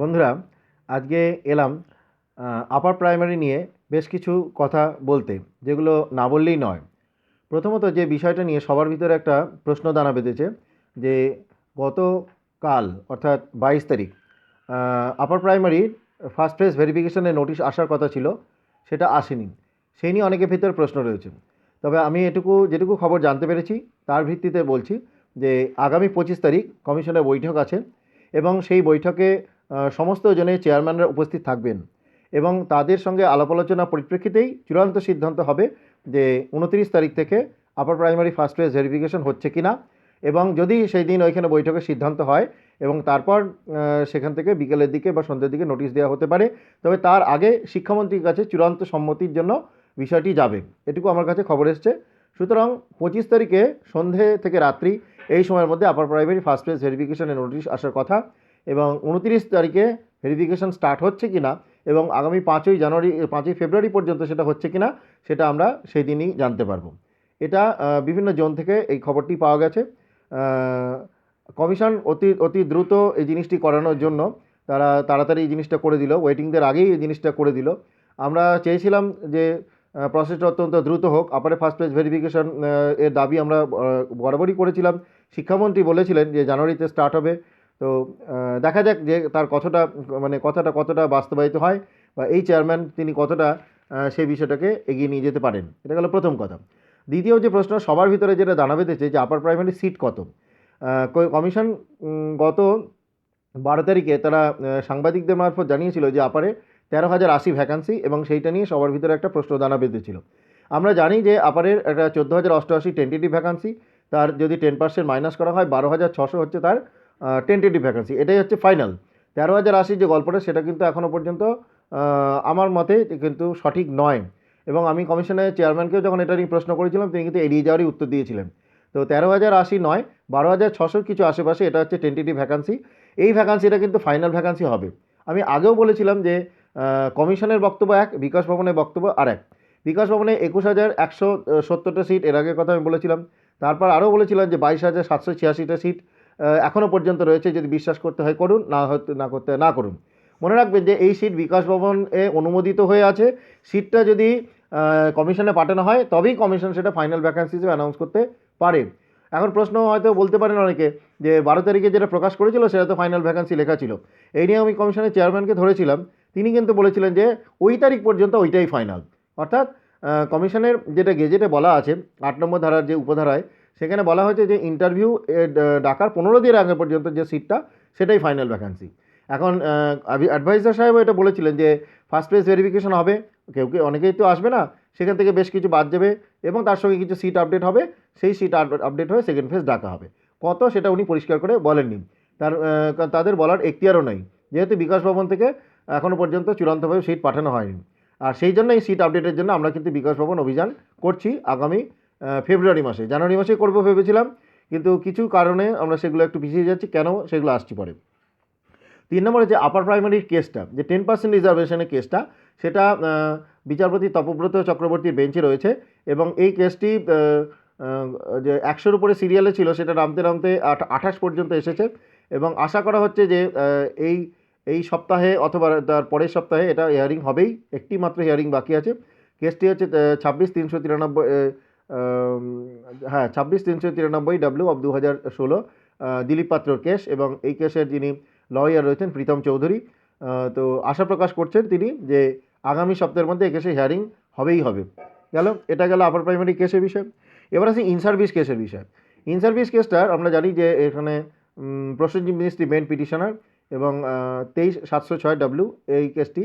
বন্ধুরা, আজকে এলাম আপার প্রাইমারি নিয়ে বেশ কিছু কথা বলতে, যেগুলো না বললেই নয়। প্রথমত যে বিষয়টা নিয়ে সবার ভিতরে একটা প্রশ্ন দানা বেঁধেছে, যে গতকাল, অর্থাৎ বাইশ তারিখ আপার প্রাইমারির ফার্স্ট ফেজ ভেরিফিকেশনের নোটিশ আসার কথা ছিল, সেটা আসেনি। সেই নিয়ে অনেকের ভিতরে প্রশ্ন রয়েছে। তবে আমি এটুকু, যেটুকু খবর জানতে পেরেছি, তার ভিত্তিতে বলছি যে আগামী পঁচিশ তারিখ কমিশনের বৈঠক আছে এবং সেই বৈঠকে সমস্ত জনের চেয়ারম্যানরা উপস্থিত থাকবেন এবং তাদের সঙ্গে আলাপ আলোচনা পরিপ্রেক্ষিতেই চূড়ান্ত সিদ্ধান্ত হবে যে উনত্রিশ তারিখ থেকে upper primary first phase verification হচ্ছে কি না এবং যদি সেই দিন ওইখানে বৈঠকের সিদ্ধান্ত হয় এবং তারপর সেখান থেকে বিকেলের দিকে বা সন্ধ্যের দিকে নোটিশ দেওয়া হতে পারে, তবে তার আগে শিক্ষামন্ত্রীর কাছে চূড়ান্ত সম্মতির জন্য বিষয়টি যাবে। এটুকু আমার কাছে খবর এসছে। সুতরাং পঁচিশ তারিখে সন্ধে থেকে রাত্রি এই সময়ের মধ্যে আপার প্রাইমারি ফার্স্ট ফেজ ভেরিফিকেশনের নোটিশ আসার কথা। এবং উনত্রিশ তারিখে ভেরিফিকেশন স্টার্ট হচ্ছে কি না এবং আগামী পাঁচই জানুয়ারি, পাঁচই ফেব্রুয়ারি পর্যন্ত সেটা হচ্ছে কি না সেটা আমরা সেই দিনই জানতে পারব। এটা বিভিন্ন জোন থেকে এই খবরটি পাওয়া গেছে। কমিশন অতি অতি দ্রুত এই জিনিসটি করানোর জন্য তারা তাড়াতাড়ি এই জিনিসটা করে দিল ওয়েটিংদের আগেই এই জিনিসটা করে দিল। আমরা চেয়েছিলাম যে প্রসেসটা অত্যন্ত দ্রুত হোক আপারে ফার্স্ট পেজ ভেরিফিকেশন এর দাবি আমরা বরাবরই করেছিলাম। শিক্ষামন্ত্রী বলেছিলেন যে, জানুয়ারিতে স্টার্ট হবে। তো দেখা যাক যে তার কতটা মানে কথাটা কতটা বাস্তবায়িত হয় বা এই চেয়ারম্যান তিনি কতটা সেই বিষয়টাকে এগিয়ে নিয়ে যেতে পারেন। এটা গেল প্রথম কথা। দ্বিতীয় যে প্রশ্ন, সবার ভিতরে যেটা দানা বেঁধেছে যে আপার প্রাইমারি সিট কত? কমিশন গত বারো তারিখে তারা সাংবাদিকদের মারফত জানিয়েছিল যে আপারে তেরো হাজার আশি ভ্যাকান্সি এবং সেইটা নিয়ে সবার ভিতরে একটা প্রশ্ন দানা বেঁধেছিল। আমরা জানি যে আপারের একটা চোদ্দ হাজার অষ্টআশি টেন্টেটিভ ভ্যাকান্সি তার যদি টেন পার্সেন্ট মাইনাস করা হয়, বারো হাজার ছশো হচ্ছে তার টেন্টেটিভ ভ্যাকান্সি এটাই হচ্ছে ফাইনাল তেরো হাজার আশি যে গল্পটা, সেটা কিন্তু এখনও পর্যন্ত আমার মতে কিন্তু সঠিক নয়। এবং আমি কমিশনের চেয়ারম্যানকেও যখন এটা নিয়ে প্রশ্ন করেছিলাম, তিনি কিন্তু এড়িয়ে যাওয়ারই উত্তর দিয়েছিলেন। তো তেরো হাজার আশি নয়, বারো হাজার ছশোর কিছু আশেপাশে এটা হচ্ছে টেন্টেটিভ ভ্যাকান্সি এই ভ্যাকান্সিটা কিন্তু ফাইনাল ভ্যাকান্সি হবে। আমি আগেও বলেছিলাম যে কমিশনের বক্তব্য এক, বিকাশ ভবনের বক্তব্য আর এক। বিকাশ ভবনে একুশ হাজার একশো সত্তরটা সিট এর আগের কথা আমি বলেছিলাম। তারপর আরও বলেছিলাম যে বাইশ হাজার সাতশো ছিয়াশিটা সিট এখনও পর্যন্ত রয়েছে, যদি বিশ্বাস করতে হয় করুন, না হতে না করতে, না করুন। মনে রাখবেন যে এই সিট বিকাশ ভবনে অনুমোদিত হয়ে আছে। সিটটা যদি কমিশনে পাঠানো হয়, তবেই কমিশন সেটা ফাইনাল ভ্যাকান্সি হিসেবে অ্যানাউন্স করতে পারে। এখন প্রশ্ন হয়তো বলতে পারেন অনেকে যে, বারো তারিখে যেটা প্রকাশ করেছিল, সেটা তো ফাইনাল ভ্যাকান্সি লেখা ছিল। এই নিয়ে আমি কমিশনের চেয়ারম্যানকে ধরেছিলাম, তিনি কিন্তু বলেছিলেন যে, ওই তারিখ পর্যন্ত ওইটাই ফাইনাল অর্থাৎ কমিশনের যেটা গেজেটে বলা আছে, আট নম্বর ধারার যে উপধারায় সেখানে বলা হয়েছে যে ইন্টারভিউ ডাকার পনেরো দিনের আগে পর্যন্ত যে সিটটা সেটাই ফাইনাল ভ্যাকান্সি এখন অ্যাডভাইজার সাহেব এটা বলেছিলেন যে ফার্স্ট পেজ ভেরিফিকেশন হবে, কেউ কেউ অনেকেই তো আসবে না, সেখান থেকে বেশ কিছু বাদ যাবে এবং তার সঙ্গে কিছু সিট আপডেট হবে, সেই সিট আপডেট হয়ে সেকেন্ড ফেজ ডাকা হবে। কত সেটা উনি পরিষ্কার করে বলেননি। তার তাদের বলার এখতিয়ারও নেই। যেহেতু বিকাশ ভবন থেকে এখনও পর্যন্ত চূড়ান্তভাবে সিট পাঠানো হয়নি। আর সেই জন্য এই সিট আপডেটের জন্য আমরা কিন্তু বিকাশ ভবন অভিযান করছি আগামী ফেব্রুয়ারি মাসে, জানুয়ারি মাসে করব ভেবেছিলাম, কিন্তু কিছু কারণে আমরা সেগুলো একটু পিছিয়ে যাচ্ছি, কেন সেগুলো আসছি পরে। তিন নম্বরে যে আপার প্রাইমারির কেসটা যে টেন পার্সেন্ট রিজার্ভেশনের কেসটা সেটা বিচারপতি তপব্রত চক্রবর্তীর বেঞ্চে রয়েছে, এবং এই কেসটি যে একশোর উপরে সিরিয়ালে ছিল, সেটা নামতে নামতে আঠাশ পর্যন্ত এসেছে, এবং আশা করা হচ্ছে যে এই এই সপ্তাহে অথবা তার পরের সপ্তাহে এটা হিয়ারিং হবেই একটি মাত্র হিয়ারিং বাকি আছে। কেসটি হচ্ছে ছাব্বিশ তিনশো তিরানব্বই হ্যাঁ ছাব্বিশ তিনশো তিরানব্বই ডাব্লিউ অফ দু হাজার ষোলো দিলীপ পাত্রর কেস এবং এই কেসের যিনি লয়ার রয়েছেন প্রীতম চৌধুরী তো আশা প্রকাশ করছেন তিনি যে আগামী সপ্তাহের মধ্যে এই কেসে হিয়ারিং হবেই হবে। গেল, এটা গেল আপার প্রাইমারি কেসের বিষয়। এবার আসি ইন সার্ভিস কেসের বিষয়। ইন সার্ভিস কেসটার আমরা জানি যে এখানে প্রসেনজিৎ মিনিস্ট্রি মেন পিটিশনার এবং তেইশ সাতশো ছয় ডাব্লিউ এই কেসটি।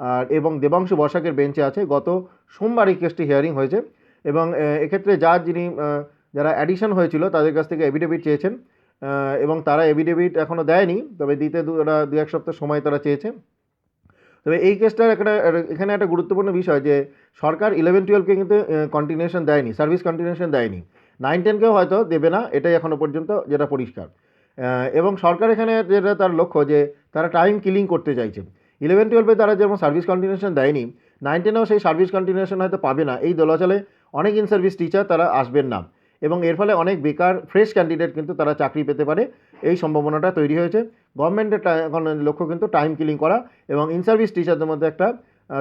আর এবং দেবাংশু বসাকের বেঞ্চে আছে। গত সোমবার এই কেসটি হিয়ারিং হয়েছে। এবং এক্ষেত্রে যার যিনি যারা অ্যাডিশন হয়েছিল তাদের কাছ থেকে এভিডেভিট চেয়েছেন এবং তারা এভিডেভিট এখনও দেয়নি, তবে দিতে ওরা দু, এক সপ্তাহ সময় তারা চেয়েছে। তবে এই কেসটার একটা এখানে একটা গুরুত্বপূর্ণ বিষয় যে, সরকার ইলেভেন টুয়েলভকে কিন্তু কন্টিনিউশন দেয়নি সার্ভিস কন্টিনিউশন দেয়নি। নাইন টেনকেও হয়তো দেবে না, এটাই এখনও পর্যন্ত যেটা পরিষ্কার। এবং সরকার এখানে যেটা তার লক্ষ্য যে, তারা টাইম কিলিং করতে চাইছে। ইলেভেন টুয়েলভে তারা যেমন সার্ভিস কন্টিনিউশন দেয়নি নাইন টেনেও সেই সার্ভিস কন্টিনিউশন হয়তো পাবে না, এই দোলাচলে অনেক ইন সার্ভিস টিচার তারা আসবেন না। এবং এর ফলে অনেক বেকার ফ্রেশ ক্যান্ডিডেট কিন্তু তারা চাকরি পেতে পারে। এই সম্ভাবনাটা তৈরি হয়েছে। গভর্নমেন্টের এখন লক্ষ্য কিন্তু টাইম কিলিং করা এবং ইন সার্ভিস টিচারদের মধ্যে একটা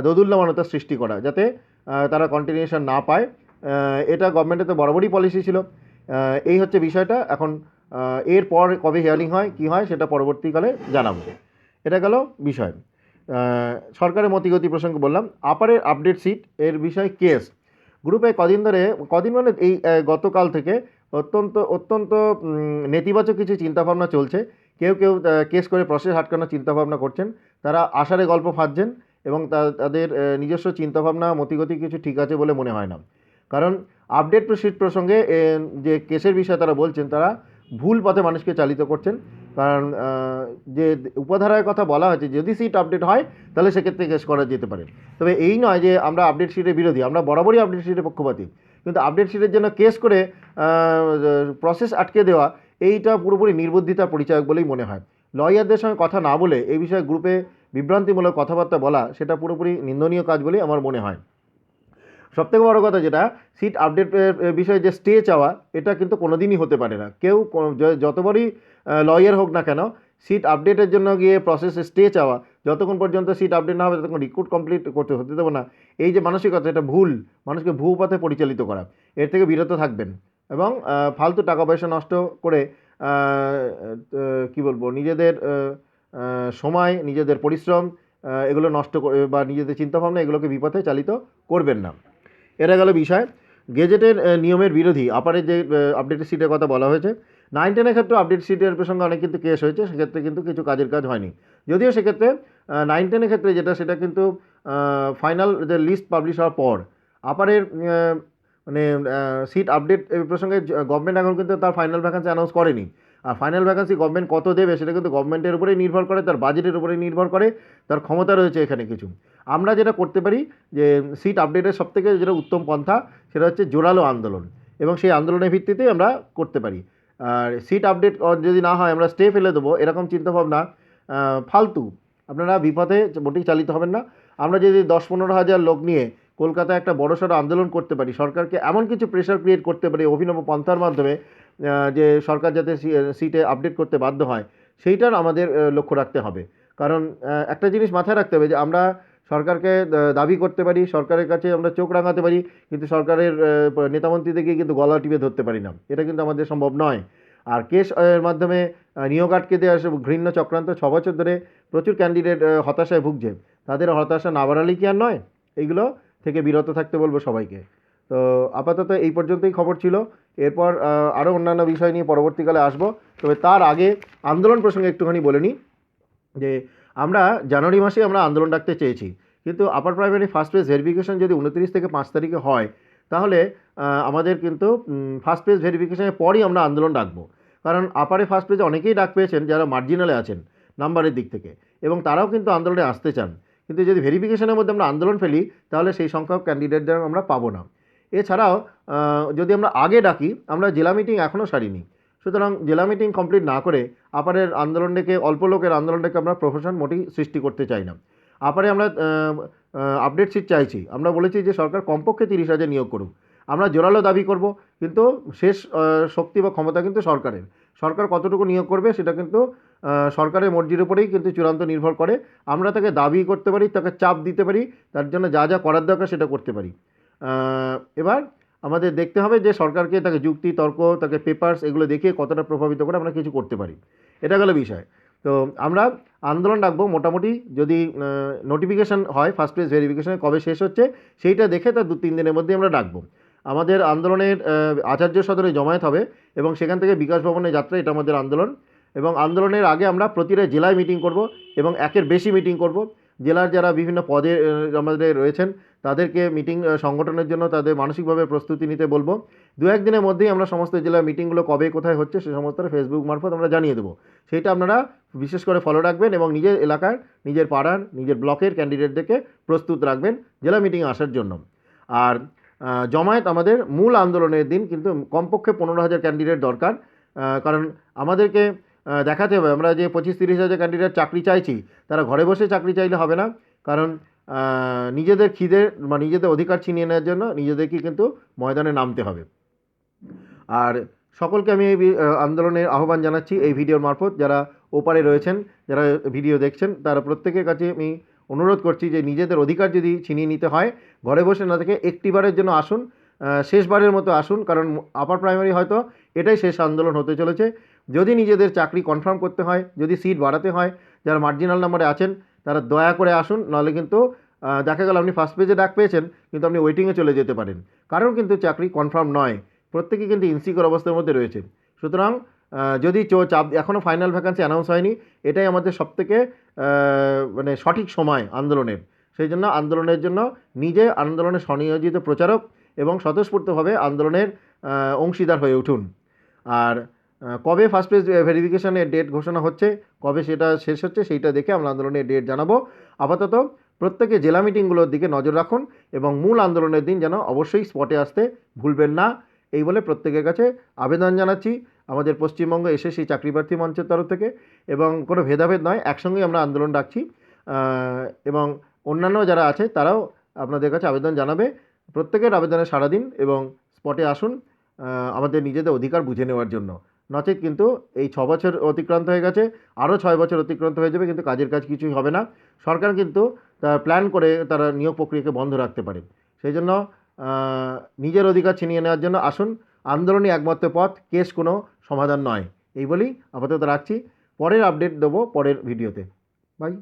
দোদুল্যমানতা সৃষ্টি করা যাতে তারা কন্টিনিউশন না পায়। এটা গভর্নমেন্টের তো বরাবরই পলিসি ছিল। এই হচ্ছে বিষয়টা। এখন এরপর কবে হিয়ারিং হয়, কি হয়, সেটা পরবর্তীকালে জানাব। এটা গেল বিষয়। সরকারের মতিগতি প্রসঙ্গে বললাম। আপারের আপডেট সিট এর বিষয় কেস গ্রুপে কদিন ধরে, কদিন মানে এই গতকাল থেকে অত্যন্ত অত্যন্ত নেতিবাচক কিছু চিন্তাভাবনা চলছে। কেউ কেউ কেস করে প্রসেস আটকানোর চিন্তাভাবনা করছেন। তারা আষাঢ়ে গল্প ফাঁদছেন এবং তাদের নিজস্ব চিন্তাভাবনা, মতিগতি কিছু ঠিক আছে বলে মনে হয় না। কারণ আপডেট সিট প্রসঙ্গে যে কেসের বিষয়ে তারা বলছেন, তারা ভুল পথে মানুষকে চালিত করছেন। কারণ যে উপধারায় কথা বলা হয়েছে, যদি সিট আপডেট হয়, তাহলে সেক্ষেত্রে কেস করা যেতে পারে। তবে এই নয় যে আমরা আপডেট শিটের বিরোধী, আমরা বরাবরই আপডেট শিটের পক্ষপাতী। কিন্তু আপডেট শিটের জন্য কেস করে প্রসেস আটকে দেওয়া, এইটা পুরোপুরি নির্বুদ্ধিতার পরিচয় বলেই মনে হয়। লয়ারদের সঙ্গে কথা না বলে, এই বিষয়ে গ্রুপে বিভ্রান্তিমূলক কথাবার্তা বলা, সেটা পুরোপুরি নিন্দনীয় কাজ বলেই আমার মনে হয়। সবথেকে বড় কথা যেটা সিট আপডেট বিষয়ে যে স্টে চাওয়া, এটা কিন্তু কোনোদিনই হতে পারে না। কেউ কোনো- যতবারই লয়ার হোক না কেন সিট আপডেটের জন্য গিয়ে প্রসেসে স্টে চাওয়া, যতক্ষণ পর্যন্ত সিট আপডেট না হবে, ততক্ষণ রিক্রুট কমপ্লিট করতে, হতে দেবো না। এই যে মানসিকতা, এটা ভুল, মানুষকে ভুল পথে পরিচালিত করা, এর থেকে বিরত থাকবেন। এবং ফালতু টাকা পয়সা নষ্ট করে কি বলব, নিজেদের সময়, নিজেদের পরিশ্রম এগুলো নষ্ট করে, বা নিজেদের চিন্তাভাবনা, এগুলোকে বিপথে চালিত করবেন না। এটা গেল বিষয়। গেজেটের নিয়মের বিরোধী আপারের যে আপডেটেড সিটের কথা বলা হয়েছে। নাইন টেনের ক্ষেত্রে আপডেট সিটের প্রসঙ্গে অনেক কিন্তু কেস হয়েছে, সেক্ষেত্রে কিন্তু কিছু কাজের কাজ হয়নি। যদিও সেক্ষেত্রে নাইন টেনের ক্ষেত্রে যেটা, সেটা কিন্তু ফাইনাল যে লিস্ট পাবলিশ হওয়ার পর আপারের মানে সিট আপডেট প্রসঙ্গে গভর্নমেন্ট এখন কিন্তু তার ফাইনাল ভ্যাকান্সি অ্যানাউন্স করেনি। আর ফাইনাল ভ্যাকান্সি গভর্নমেন্ট কত দেবে সেটা কিন্তু গভর্নমেন্টের উপরেই নির্ভর করে, তার বাজেটের উপরেই নির্ভর করে, তার ক্ষমতা রয়েছে এখানে কিছু। আমরা যেটা করতে পারি যে সিট আপডেটের সবথেকে যেটা উত্তম পন্থা সেটা হচ্ছে জোরালো আন্দোলন এবং সেই আন্দোলনের ভিত্তিতেই আমরা করতে পারি। আর সিট আপডেট যদি না হয় আমরা স্টে ফেলে দেবো, এরকম চিন্তাভাবনা ফালতু। আপনারা বিপথে মোটেই চালিত হবেন না। আমরা যদি দশ পনেরো হাজার লোক নিয়ে কলকাতায় একটা বড়সড় আন্দোলন করতে পারি, সরকারকে এমন কিছু প্রেশার ক্রিয়েট করতে পারি অভিনব পন্থার মাধ্যমে যে সরকার যাতে সিটে আপডেট করতে বাধ্য হয় সেইটার আমাদের লক্ষ্য রাখতে হবে। কারণ একটা জিনিস মাথায় রাখতে হবে যে আমরা সরকারকে দাবি করতে পারি সরকারের কাছে আমরা চোখ রাঙাতে পারি কিন্তু সরকারের আহ, নেতামন্ত্রীদেরকে কিন্তু গলা টিপে ধরতে পারি না। এটা কিন্তু আমাদের সম্ভব নয়। আর কেস এর মাধ্যমে নিয়োগ আটকে দেওয়া ঘৃণ্য চক্রান্ত ছ বছর ধরে প্রচুর ক্যান্ডিডেট হতাশায় ভুগছে। তাদের হতাশা না বাড়ালেই কি আর নয়? এইগুলো থেকে বিরত থাকতে বলব সবাইকে। তো আপাতত এই পর্যন্তই খবর ছিল। এরপর আরও অন্যান্য বিষয় নিয়ে পরবর্তীকালে আসব। তবে তার আগে আন্দোলন প্রসঙ্গে একটুখানি বলে নিই যে, আমরা জানুয়ারি মাসে আমরা আন্দোলন ডাকতে চেয়েছি। কিন্তু upper primary first page verification যদি উনত্রিশ থেকে পাঁচ তারিখে হয়, তাহলে আমাদের কিন্তু ফার্স্ট পেজ ভেরিফিকেশনের পরই আমরা আন্দোলন ডাকবো। কারণ আপারে ফার্স্ট পেজে অনেকেই ডাক পেয়েছেন যারা মার্জিনালে আছেন নাম্বারের দিক থেকে। এবং তারাও কিন্তু আন্দোলনে আসতে চান। কিন্তু যদি ভেরিফিকেশনের মধ্যে আমরা আন্দোলন ফেলি, তাহলে সেই সংখ্যক ক্যান্ডিডেটদের আমরা পাবো না। এছাড়াও যদি আমরা আগে ডাকি, আমরা জেলা মিটিং এখনও সারিনি। সুতরাং জেলা মিটিং কমপ্লিট না করে আপারের আন্দোলনটাকে, অল্প লোকের আন্দোলনটাকে আমরা প্রফেশন মোটেই সৃষ্টি করতে চাই না। আপারে আমরা আপডেট সিট চাইছি। আমরা বলেছি যে সরকার কমপক্ষে তিরিশ হাজার নিয়োগ করুক। আমরা জোরালো দাবি করব, কিন্তু শেষ শক্তি বা ক্ষমতা কিন্তু সরকারের। সরকার কতটুকু নিয়োগ করবে সেটা কিন্তু সরকারের মর্জির উপরেই কিন্তু চূড়ান্ত নির্ভর করে। আমরা তাকে দাবি করতে পারি, তাকে চাপ দিতে পারি, তার জন্য যা যা করার দরকার সেটা করতে পারি। এবার আমাদের দেখতে হবে যে সরকারকে তাকে যুক্তি, তর্ক, তাকে পেপার্স এগুলো দেখিয়ে কতটা প্রভাবিত করে আমরা কিছু করতে পারি। এটা গেল বিষয়। তো আমরা আন্দোলন রাখব মোটামুটি যদি নোটিফিকেশান হয় ফার্স্ট পেজ ভেরিফিকেশানে কবে শেষ হচ্ছে সেইটা দেখে তার দু তিন দিনের মধ্যে আমরা ডাকবো। আমাদের আন্দোলনের আচার্য সদনে জমায়েত হবে এবং সেখান থেকে বিকাশ ভবনে যাত্রা, এটা আমাদের আন্দোলন। এবং আন্দোলনের আগে আমরা প্রতিটা জেলায় মিটিং করব এবং একের বেশি মিটিং করব। জেলার যারা বিভিন্ন পদে আমাদের রয়েছেন, তাদেরকে মিটিং সংগঠনের জন্য তাদের মানসিকভাবে প্রস্তুতি নিতে বলব। দু, একদিনের মধ্যেই আমরা সমস্ত জেলার মিটিংগুলো কবে, কোথায় হচ্ছে, সে সমস্ত ফেসবুক মারফত আমরা জানিয়ে দেবো। সেটা আপনারা বিশেষ করে ফলো রাখবেন এবং নিজের এলাকার, নিজের পাড়ার, নিজের ব্লকের ক্যান্ডিডেটদেরকে প্রস্তুত রাখবেন জেলা মিটিংয়ে আসার জন্য। আর জমায়েত আমাদের মূল আন্দোলনের দিন, কিন্তু কমপক্ষে পনেরো হাজার ক্যান্ডিডেট দরকার কারণ আমাদেরকে দেখাতে হবে। আমরা যে পঁচিশ তিরিশ হাজার ক্যান্ডিডেট চাকরি চাইছি, তারা ঘরে বসে চাকরি চাইলে হবে না। কারণ নিজেদের খিদে বা নিজেদের অধিকার ছিনিয়ে নেওয়ার জন্য নিজেদেরকে কিন্তু ময়দানে নামতে হবে। আর সকলকে আমি এই আন্দোলনের আহ্বান জানাচ্ছি এই ভিডিওর মারফত। যারা ওপারে রয়েছেন, যারা ভিডিও দেখছেন, তারা প্রত্যেকের কাছে আমি অনুরোধ করছি যে নিজেদের অধিকার যদি ছিনিয়ে নিতে হয়, ঘরে বসে না থেকে একটিবারের জন্য আসুন। শেষবারের মতো আসুন, কারণ আপার প্রাইমারি হয়তো এটাই শেষ আন্দোলন হতে চলেছে। যদি নিজেদের চাকরি কনফার্ম করতে হয়, যদি সিট বাড়াতে হয়, যারা মার্জিনাল নাম্বারে আছেন, তারা দয়া করে আসুন, নাহলে কিন্তু দেখা গেল আপনি ফার্স্ট পেজে ডাক পেয়েছেন, কিন্তু আপনি ওয়েটিংয়ে চলে যেতে পারেন। কারণ কিন্তু চাকরি কনফার্ম নয়, প্রত্যেকে কিন্তু ইনসিকিউর অবস্থার মধ্যে রয়েছে সুতরাং যদি চো চাপ এখনও ফাইনাল ভ্যাকান্সি অ্যানাউন্স হয়নি, এটাই আমাদের সবথেকে মানে সঠিক সময় আন্দোলনের। সেই জন্য আন্দোলনের জন্য নিজে আন্দোলনে স্বনিয়োজিত প্রচারক এবং স্বতঃস্ফূর্তভাবে আন্দোলনের অংশীদার হয়ে উঠুন। আর কবে ফার্স্ট পেজ ভেরিফিকেশনের ডেট ঘোষণা হচ্ছে, কবে সেটা শেষ হচ্ছে সেইটা দেখে আমরা আন্দোলনের ডেট জানাব। আপাতত প্রত্যেকে জেলা মিটিংগুলোর দিকে নজর রাখুন এবং মূল আন্দোলনের দিন যেন অবশ্যই স্পটে আসতে ভুলবেন না। এই বলে প্রত্যেকের কাছে আবেদন জানাচ্ছি। আমাদের পশ্চিমবঙ্গ এসএসসি চাকরি প্রার্থী মঞ্চের তরফ থেকে এবং কোনো ভেদাভেদ নয়, একসঙ্গেই আমরা আন্দোলন ডাকছি। এবং অন্যান্য যারা আছে তারাও আপনাদের কাছে আবেদন জানাবে। প্রত্যেকের আবেদনে সাড়া দিন এবং স্পটে আসুন আমাদের নিজেদের অধিকার বুঝে নেওয়ার জন্য। নচেত কিন্তু এই ছ বছর অতিক্রান্ত হয়ে গেছে, আরও ছয় বছর অতিক্রান্ত হয়ে যাবে, কিন্তু কাজের কাজ কিছুই হবে না। সরকার কিন্তু তার প্ল্যান করে তারা নিয়োগ প্রক্রিয়াকে বন্ধ রাখতে পারে। সেই জন্য নিজের অধিকার ছিনিয়ে নেওয়ার জন্য আসুন। আন্দোলনই একমাত্র পথ, কেস কোনো সমাধান নয়। এই বলেই আপাতত রাখছি। পরের আপডেট দেবো পরের ভিডিওতে বাই